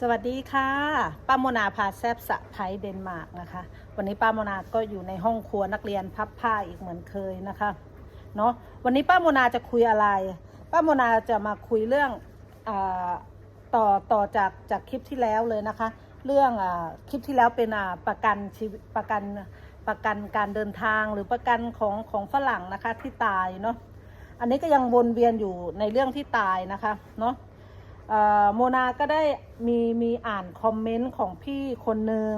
สวัสดีค่ะป้าโมนาพาแซบสะไพเดนมาร์กนะคะ วันนี้ป้าโมนาก็อยู่ในห้องครัวนักเรียนพับผ้าอีกเหมือนเคยนะคะเนาะวันนี้ป้าโมนาจะคุยอะไร ป้าโมนาจะมาคุยเรื่องอต่อต่อจากจากคลิปที่แล้วเลยนะคะ เรื่องอคลิปที่แล้วเป็นประกันชีวิตประกันประกันการเดินทางหรือประกันของของฝรั่งนะคะที่ตายเนาะอันนี้ก็ยังวนเวียนอยู่ในเรื่องที่ตายนะคะเนาะ โมนาก็ได้มีมีอ่านคอมเมนต์ของพี่คนหนึ่ง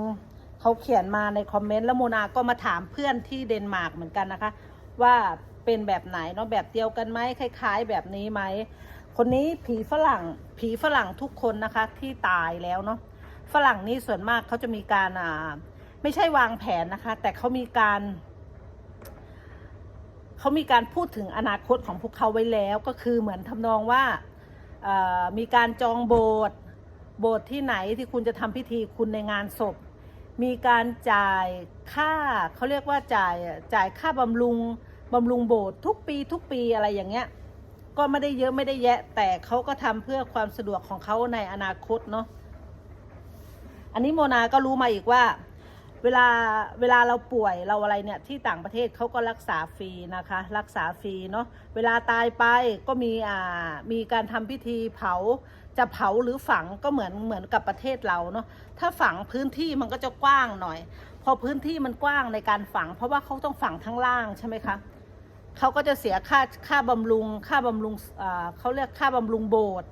เขาเขียนมาในคอมเมนต์แล้วโมนาก็มาถามเพื่อนที่เดนมาร์กเหมือนกันนะคะ ว่าเป็นแบบไหนเนาะแบบเดียวกันไหมคล้าย ๆ แบบนี้ไหมคนนี้ผีฝรั่งผีฝรั่งทุกคนนะคะที่ตายแล้วเนาะฝรั่งนี่ส่วนมากเขาจะมีการอ่าไม่ใช่วางแผนนะคะ แต่เขามีการเขามีการพูดถึงอนาคตของพวกเขาไว้แล้วก็คือเหมือนทำนองว่า มีการจองโบสถ์โบสถ์ที่ไหนที่คุณจะทำพิธีคุณในงานศพ มีการจ่ายค่าเขาเรียกว่าจ่ายจ่ายค่าบำรุงบำรุงโบสถ์ทุกปีทุกปีอะไรอย่างเงี้ยก็ไม่ได้เยอะไม่ได้แยะ แต่เขาก็ทำเพื่อความสะดวกของเขาในอนาคตเนาะอันนี้โมนาก็รู้มาอีกว่า เวลาเวลาเราป่วยเราอะไรเนี่ยที่ต่างประเทศเขาก็รักษาฟรีนะคะ รักษาฟรีเนาะเวลาตายไปก็มีอ่ามีการทำพิธีเผาจะเผาหรือฝังก็เหมือนเหมือนกับประเทศเราเนาะถ้าฝังพื้นที่มันก็จะกว้างหน่อย พอพื้นที่มันกว้างในการฝัง เพราะว่าเขาต้องฝังทั้งล่างใช่ไหมคะเขาก็จะเสียค่าค่าบำรุง ค่าบำรุงอ่าเขาเรียกค่าบำรุงโบสถ์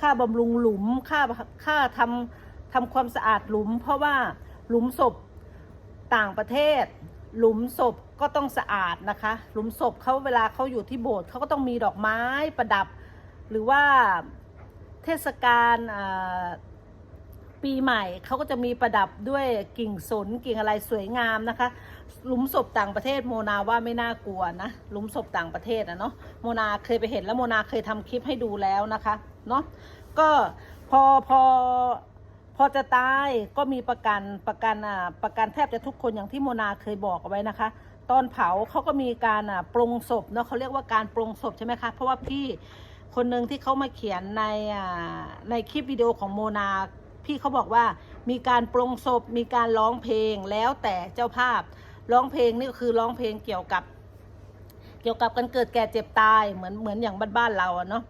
ค่าบำรุงหลุมค่าค่าทำทำความสะอาดหลุม เพราะว่าหลุมศพ ต่างประเทศ หลุมศพก็ต้องสะอาดนะคะ หลุมศพเขาเวลาเขาอยู่ที่โบสถ์เขาก็ต้องมีดอกไม้ประดับ หรือว่าเทศกาลปีใหม่เขาก็จะมีประดับด้วยกิ่งสนกิ่งอะไรสวยงามนะคะ หลุมศพต่างประเทศโมนาว่าไม่น่ากลัวนะหลุมศพต่างประเทศนะเนาะโมนาเคยไปเห็นแล้วโมนาเคยทำคลิปให้ดูแล้วนะคะเนาะก็พอพอ พอจะตายก็มีประกันประกันอ่าประกันแทบจะทุกคนอย่างที่โมนาเคยบอกเอาไว้นะคะ ตอนเผาเขาก็มีการอ่าปรงศพเนาะเขาเรียกว่าการปรงศพใช่ไหมคะเพราะว่าพี่คนหนึ่งที่เขามาเขียนในอ่าในคลิปวิดีโอของโมนาพี่เขาบอกว่ามีการปรงศพมีการร้องเพลงแล้วแต่เจ้าภาพร้องเพลงนี่ก็คือร้องเพลงเกี่ยวกับ เกี่ยวกับการเกิดแก่เจ็บตายเหมือนเหมือนอย่างบ้านๆเราอะเนาะ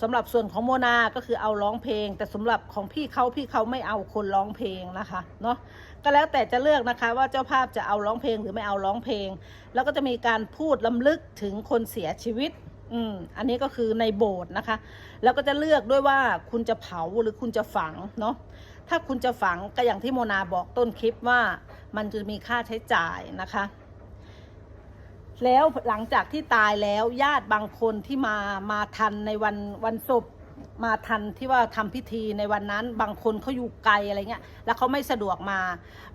สำหรับส่วนของโมนา ก็คือเอาร้องเพลง แต่สำหรับของพี่เขาพี่เขาไม่เอาคนร้องเพลงนะคะเนาะก็แล้วแต่จะเลือกนะคะว่าเจ้าภาพจะเอาร้องเพลงหรือไม่เอาร้องเพลง แล้วก็จะมีการพูดลำลึกถึงคนเสียชีวิตอืมอันนี้ก็คือในโบสถ์นะคะ แล้วก็จะเลือกด้วยว่าคุณจะเผาหรือคุณจะฝังเนาะถ้าคุณจะฝังก็อย่างที่โมนาบอกต้นคลิปว่ามันจะมีค่าใช้จ่ายนะคะ แล้วหลังจากที่ตายแล้วญาติบางคนที่มามาทันในวันวันศพมาทันที่ว่าทำพิธีในวันนั้น บางคนเขาอยู่ไกลอะไรเงี้ย แล้วเขาไม่สะดวกมา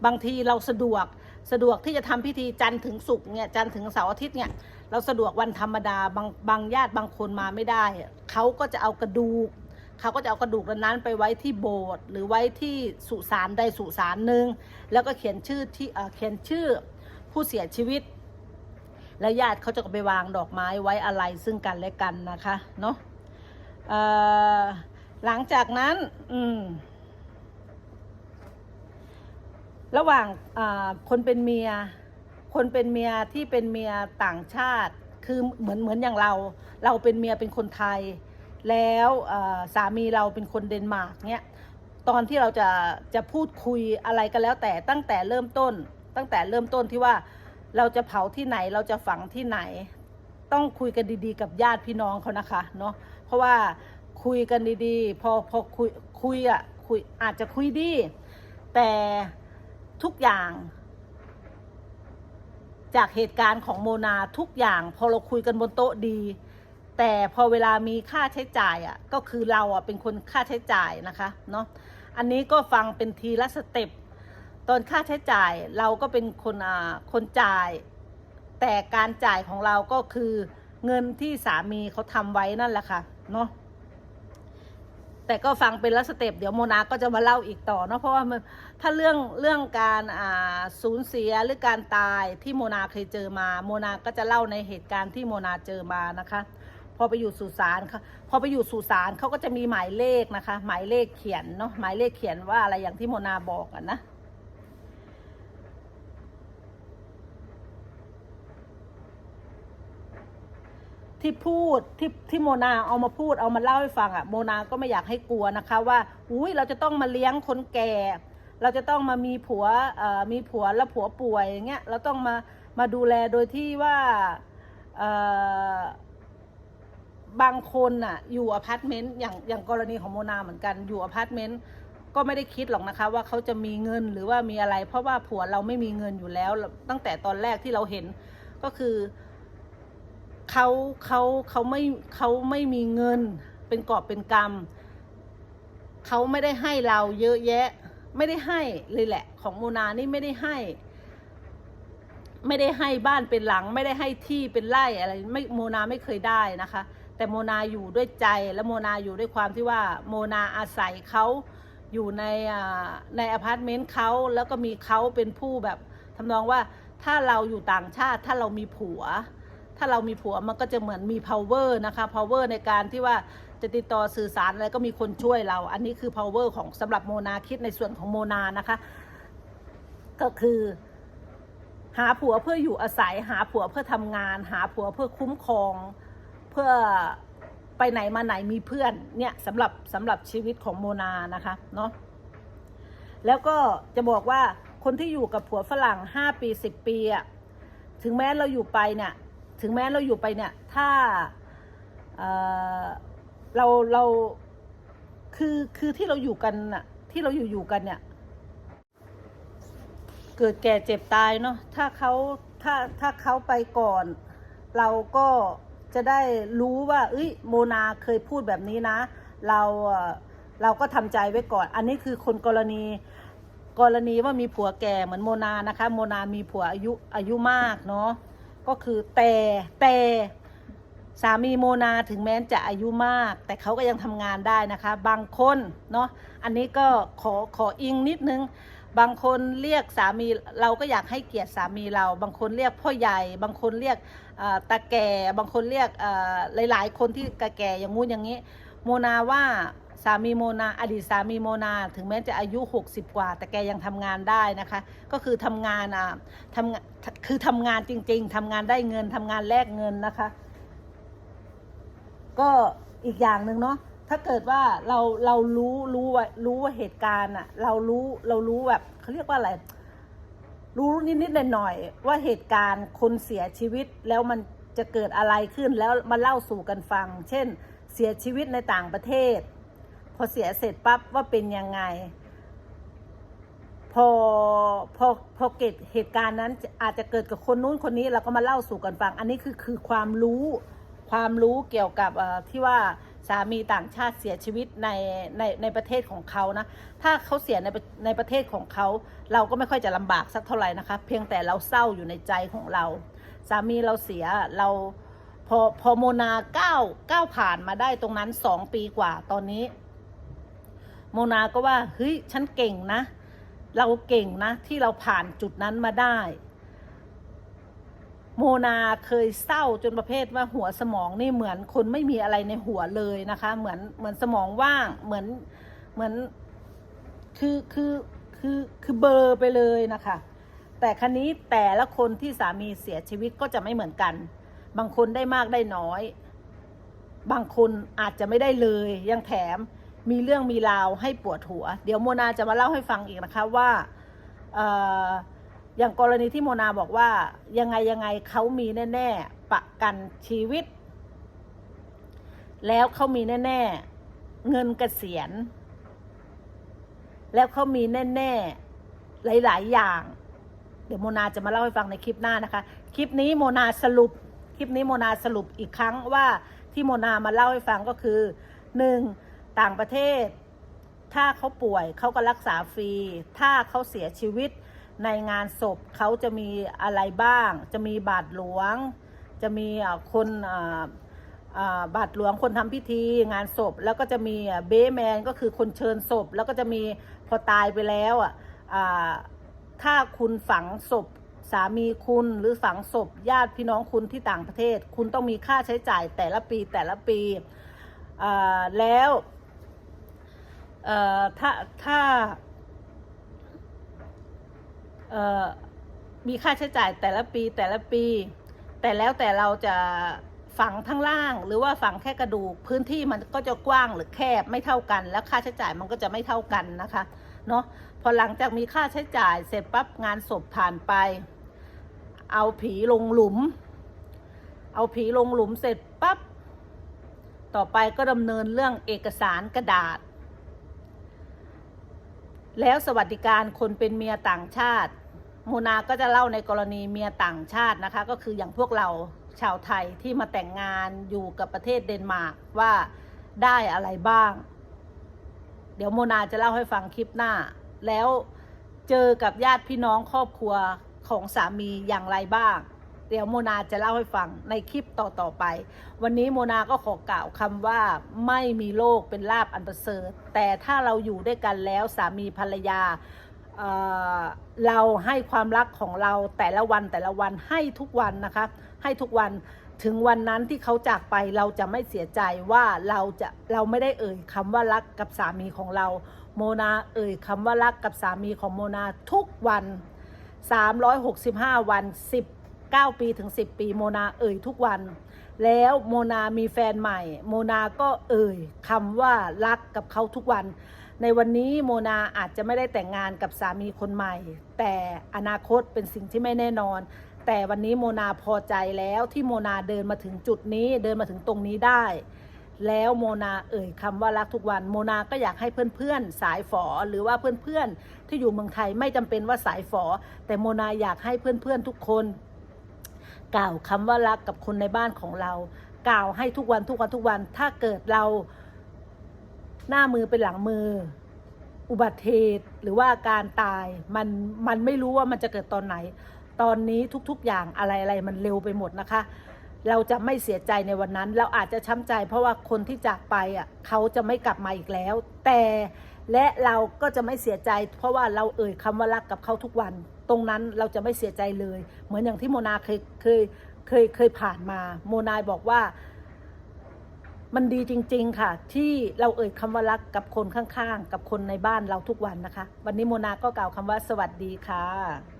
บางทีเราสะดวกสะดวกที่จะทำพิธีจันทร์ถึงศุกร์เนี่ยจันทร์ถึงเสาร์อาทิตย์เนี่ยเราสะดวกวันธรรมดาบางบางญาติบางคนมาไม่ได้เขาก็จะเอากระดูกเขาก็จะเอากระดูกนั้นไปไว้ที่โบสถ์หรือไว้ที่สุสานใดสุสานหนึ่งแล้วก็เขียนชื่อที่เขียนชื่อผู้เสียชีวิต แล้วญาติเขาจะไปวางดอกไม้ไว้อะไรซึ่งกันและกันนะคะเนาะหลังจากนั้นอืมระหว่างคนเป็นเมีย คนเป็นเมียที่เป็นเมียต่างชาติ คือเหมือนเหมือนอย่างเรา เราเป็นเมียเป็นคนไทย แล้วสามีเราเป็นคนเดนมาร์กเนี่ยตอนที่เราจะจะพูดคุยอะไรก็แล้วแต่ตั้งแต่เริ่มต้น ตั้งแต่เริ่มต้นที่ว่า เราจะเผาที่ไหนเราจะฝังที่ไหน ต้องคุยกันดีๆ กับญาติพี่น้องเขานะคะเนาะเพราะว่าคุยกันดีๆ พอพอคุยคุยอะคุยอาจจะคุยดี แต่ทุกอย่าง จากเหตุการณ์ของโมนาทุกอย่าง พอเราคุยกันบนโต๊ะดี แต่พอเวลามีค่าใช้จ่ายอะก็คือเราอะเป็นคนค่าใช้จ่ายนะคะเนาะอันนี้ก็ฟังเป็นทีละสเต็ป ตอนค่าใช้จ่ายเราก็เป็นคนอ่าคนจ่าย แต่การจ่ายของเราก็คือเงินที่สามีเขาทำไว้นั่นแหละค่ะเนาะแต่ก็ฟังเป็นละสเต็ปเดี๋ยวโมนาก็จะมาเล่าอีกต่อเนาะเพราะว่ามันถ้าเรื่องเรื่องการอ่าสูญเสียหรือการตายที่โมนาเคยเจอมา โมนาก็จะเล่าในเหตุการณ์ที่โมนาเจอมานะคะ พอไปอยู่สุสานเขาพอไปอยู่สุสานเขาก็จะมีหมายเลขนะคะ หมายเลขเขียนเนาะหมายเลขเขียนว่าอะไรอย่างที่โมนาบอกอะนะ ที่พูดที่ที่โมนาเอามาพูดเอามาเล่าให้ฟังอะ่ะโมนาก็ไม่อยากให้กลัวนะคะ ว่าอุ้ยเราจะต้องมาเลี้ยงคนแก่ เราจะต้องมามีผัวเอ่อมีผัวแล้วผัวป่วยอย่างเงี้ยเราต้องมามาดูแลโดยที่ว่าเอ่อบางคนอะอยู่อพาร์ตเมนต์อย่างอย่างกรณีของโมนาเหมือนกันอยู่อพาร์ตเมนต์ก็ไม่ได้คิดหรอกนะคะ ว่าเขาจะมีเงินหรือว่ามีอะไร เพราะว่าผัวเราไม่มีเงินอยู่แล้วตั้งแต่ตอนแรกที่เราเห็นก็คือ เขาเขาเขาไม่เขาไม่มีเงิน เป็นกอบเป็นกำเขาไม่ได้ให้เราเยอะแยะ ไม่ได้ให้เลยแหละ ของโมนานี่ไม่ได้ให้ ไม่ได้ให้บ้านเป็นหลัง ไม่ได้ให้ที่เป็นไร่อะไรไม่โมนาไม่เคยได้นะคะ แต่โมนาอยู่ด้วยใจและโมนาอยู่ด้วยความที่ว่า โมนาอาศัยเขาอยู่ในในอพาร์ตเมนต์เขาแล้วก็มีเขาเป็นผู้แบบทำนองว่าถ้าเราอยู่ต่างชาติถ้าเรามีผัว ถ้าเรามีผัวมันก็จะเหมือนมี power นะคะ power ในการที่ว่าจะติดต่อสื่อสารอะไรก็มีคนช่วยเรา อันนี้คือ power ของสำหรับโมนาคิดในส่วนของโมนานะคะ ก็คือ หาผัวเพื่ออยู่อาศัย หาผัวเพื่อทำงาน หาผัวเพื่อคุ้มครอง เพื่อไปไหนมาไหนมีเพื่อนเนี่ยสำหรับสำหรับชีวิตของโมนานะคะเนาะแล้วก็จะบอกว่าคนที่อยู่กับผัวฝรั่งห้าปีสิบปีอะถึงแม้เราอยู่ไปเนี่ย ถึงแม้เราอยู่ไปเนี่ย ถ้าเเราเราคือคือที่เราอยู่กันน่ะ ที่เราอยู่อยู่กันเนี่ย เกิดแก่เจ็บตายเนาะถ้าเขาถ้าถ้าเขาไปก่อน เราก็จะได้รู้ว่าเอ้ยโมนาเคยพูดแบบนี้นะ เราเอ่อเราก็ทำใจไว้ก่อน อันนี้คือคนกรณีกรณีว่ามีผัวแก่เหมือนโมนานะคะ โมนามีผัวอายุอายุมากเนาะ ก็คือแต่แต่สามีโมนาถึงแม้จะอายุมาก แต่เขาก็ยังทำงานได้นะคะ บางคนเนาะอันนี้ก็ขอขออิงนิดนึง บางคนเรียกสามีเราก็อยากให้เกียรติสามีเรา บางคนเรียกพ่อใหญ่ บางคนเรียกตาแก่ บางคนเรียกหลาย ๆ คนที่แก่ๆอย่างงู้นอย่างนี้ โมนาว่า สามีโมนาอดีตสามีโมนาถึงแม้จะอายุ 60 กว่า แต่แกยังทำงานได้นะคะ ก็คือทำงานอะทำคือทำงานจริง ๆทำงานได้เงินทำงานแลกเงินนะคะ ก็อีกอย่างหนึ่งเนาะถ้าเกิดว่าเราเรารู้รู้ว่ารู้ว่าเหตุการณ์อะเรารู้เรารู้แบบเขาเรียกว่าอะไรรู้นิดๆหน่อยๆว่าเหตุการณ์คนเสียชีวิตแล้วมันจะเกิดอะไรขึ้นแล้วมาเล่าสู่กันฟัง เช่น เสียชีวิตในต่างประเทศ อเสียเสร็จปั๊บว่าเป็นยังไง พอพอพอเกิดเหตุการณ์นั้นอาจจะเกิดกับคนนู้นคนนี้เราก็มาเล่าสู่กันฟัง อันนี้คือคือความรู้ความรู้เกี่ยวกับที่ว่าสามีต่างชาติเสียชีวิตในในในประเทศของเขานะ ถ้าเขาเสียในในประเทศของเขา เราก็ไม่ค่อยจะลำบากสักเท่าไหร่นะคะ เพียงแต่เราเศร้าอยู่ในใจของเรา สามีเราเสียเราพอพอโมนาก้าวก้าวผ่านมาได้ตรงนั้นสองปีกว่าตอนนี้ โมนาก็ว่าเฮ้ยฉันเก่งนะ เราเก่งนะ ที่เราผ่านจุดนั้นมาได้ โมนาเคยเศร้าจนประเภทว่าหัวสมองนี่เหมือนคนไม่มีอะไรในหัวเลยนะคะ เหมือนเหมือนสมองว่างเหมือนเหมือนคือคือคือคือเบอร์ไปเลยนะคะแต่ครั้นี้แต่ละคนที่สามีเสียชีวิตก็จะไม่เหมือนกัน บางคนได้มากได้น้อย บางคนอาจจะไม่ได้เลยยังแถม มีเรื่องมีราวให้ปวดหัว เดี๋ยวโมนาจะมาเล่าให้ฟังอีกนะคะว่าเอ่ออย่างกรณีที่โมนาบอกว่ายังไงยังไงเขามีแน่ ๆ ประกันชีวิต แล้วเขามีแน่ ๆ เงินเกษียณ แล้วเขามีแน่ ๆ หลาย ๆ อย่าง เดี๋ยวโมนาจะมาเล่าให้ฟังในคลิปหน้านะคะ คลิปนี้โมนาสรุป คลิปนี้โมนาสรุปอีกครั้งว่าที่โมนามาเล่าให้ฟังก็คือหนึ่ง ต่างประเทศ ถ้าเขาป่วยเขาก็รักษาฟรี ถ้าเขาเสียชีวิตในงานศพเขาจะมีอะไรบ้าง จะมีบาทหลวง จะมีคนบาทหลวงคนทำพิธีงานศพ แล้วก็จะมีเบแมนก็คือคนเชิญศพ แล้วก็จะมีพอตายไปแล้วอะถ้าคุณฝังศพสามีคุณหรือฝังศพญาติพี่น้องคุณที่ต่างประเทศ คุณต้องมีค่าใช้จ่ายแต่ละปีแต่ละปีแล้ว เอ่อถ้าถ้าเอ่อมีค่าใช้จ่ายแต่ละปีแต่ละปี แต่แล้วแต่เราจะฝังทั้งล่าง หรือว่าฝังแค่กระดูกพื้นที่มันก็จะกว้างหรือแคบไม่เท่ากัน แล้วค่าใช้จ่ายมันก็จะไม่เท่ากันนะคะเนาะพอหลังจากมีค่าใช้จ่ายเสร็จปั๊บงานศพผ่านไป เอาผีลงหลุม เอาผีลงหลุมเสร็จปั๊บต่อไปก็ดำเนินเรื่องเอกสารกระดาษ แล้วสวัสดิการคนเป็นเมียต่างชาติ โมนาก็จะเล่าในกรณีเมียต่างชาตินะคะ ก็คืออย่างพวกเราชาวไทยที่มาแต่งงานอยู่กับประเทศเดนมาร์กว่าได้อะไรบ้าง เดี๋ยวโมนาจะเล่าให้ฟังคลิปหน้า แล้วเจอกับญาติพี่น้องครอบครัวของสามีอย่างไรบ้าง เดี๋ยวโมนาจะเล่าให้ฟังในคลิปต่อๆไป วันนี้โมนาก็ขอกล่าวคำว่าไม่มีโลกเป็นลาบอันประเสริฐ แต่ถ้าเราอยู่ด้วยกันแล้วสามีภรรยาเเราให้ความรักของเราแต่ละวันแต่ละวันให้ทุกวันนะคะ ให้ทุกวันถึงวันนั้นที่เขาจากไปเราจะไม่เสียใจว่าเราจะเราไม่ได้เอ่ยคำว่ารักกับสามีของเรา โมนาเอ่ยคำว่ารักกับสามีของโมนาทุกวัน 365 วัน 9 ปีถึง 10 ปีโมนาเอ่ยทุกวัน แล้วโมนามีแฟนใหม่ โมนาก็เอ่ยคำว่ารักกับเขาทุกวัน ในวันนี้โมนาอาจจะไม่ได้แต่งงานกับสามีคนใหม่ แต่อนาคตเป็นสิ่งที่ไม่แน่นอน แต่วันนี้โมนาพอใจแล้วที่โมนาเดินมาถึงจุดนี้เดินมาถึงตรงนี้ได้แล้วโมนาเอ่ยคำว่ารักทุกวันโมนาก็อยากให้เพื่อนๆ สายฝอหรือว่าเพื่อนๆ ที่อยู่เมืองไทยไม่จำเป็นว่าสายฝอ แต่โมนาอยากให้เพื่อนๆทุกคน กล่าวคำว่ารักกับคนในบ้านของเรา กล่าวให้ทุกวันทุกวันทุกวัน ถ้าเกิดเราหน้ามือเป็นหลังมือ อุบัติเหตุหรือว่าการตายมันมันไม่รู้ว่ามันจะเกิดตอนไหน ตอนนี้ทุกๆอย่างอะไรอะไรมันเร็วไปหมดนะคะ เราจะไม่เสียใจในวันนั้น เราอาจจะช้ำใจ เพราะว่าคนที่จากไปอะเขาจะไม่กลับมาอีกแล้ว แต่และเราก็จะไม่เสียใจ เพราะว่าเราเอ่ยคำว่ารักกับเขาทุกวัน ตรงนั้นเราจะไม่เสียใจเลย เหมือนอย่างที่โมนาเคยเคยเคยเคยผ่านมา โมนายบอกว่ามันดีจริง ๆ ค่ะ ที่เราเอ่ยคำว่ารักกับคนข้างๆ กับคนในบ้านเราทุกวันนะคะ วันนี้โมนาก็กล่าวคำว่าสวัสดีค่ะ